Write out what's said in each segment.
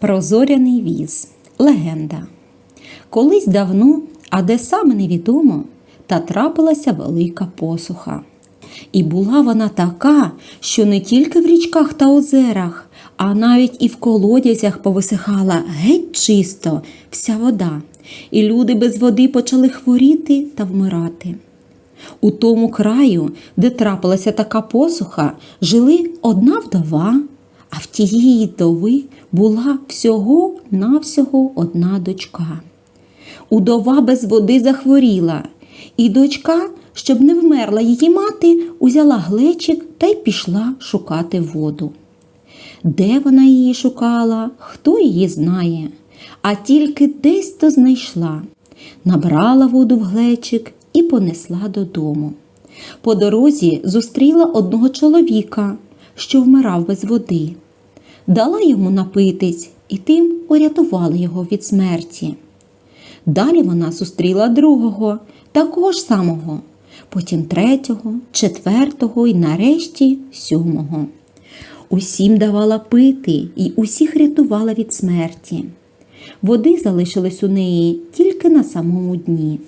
Прозоряний віз. Легенда. Колись давно, а де саме невідомо, та трапилася велика посуха. І була вона така, що не тільки в річках та озерах, а навіть і в колодязях повисихала геть чисто вся вода, і люди без води почали хворіти та вмирати. У тому краю, де трапилася така посуха, жили одна вдова, а в тієї вдови була всього-навсього одна дочка. Удова без води захворіла, і дочка, щоб не вмерла її мати, узяла глечик та й пішла шукати воду. Де вона її шукала, хто її знає, а тільки десь то знайшла, набрала воду в глечик і понесла додому. По дорозі зустріла одного чоловіка, що вмирав без води. Дала йому напитись і тим урятувала його від смерті. Далі вона зустріла другого, такого ж самого, потім третього, четвертого і нарешті сьомого. Усім давала пити і усіх рятувала від смерті. Води залишилось у неї тільки на самому дні.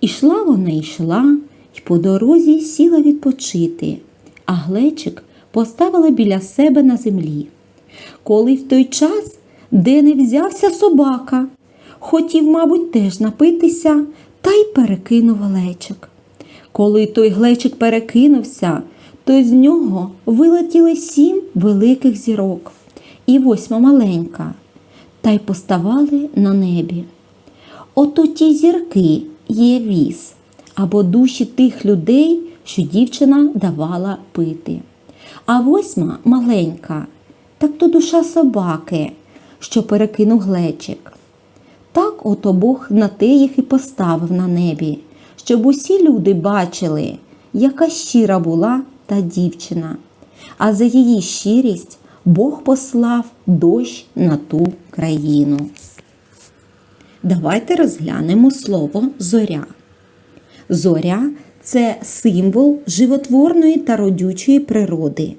Ішла вона йшла і по дорозі сіла відпочити, а глечик поставила біля себе на землі. Коли в той час, де не взявся собака, хотів, мабуть, теж напитися та й перекинув глечик. Коли той глечик перекинувся, то з нього вилетіли сім великих зірок і восьма маленька, та й поставали на небі. Ото ті зірки є віз або душі тих людей, що дівчина давала пити. А восьма маленька, так то душа собаки, що перекинув глечик. Так ото Бог на те їх і поставив на небі, щоб усі люди бачили, яка щира була та дівчина. А за її щирість Бог послав дощ на ту країну. Давайте розглянемо слово зоря. Зоря це символ животворної та родючої природи,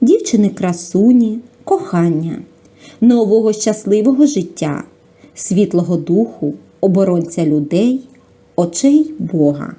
дівчини красуні, кохання, нового щасливого життя, світлого духу, оборонця людей, очей Бога.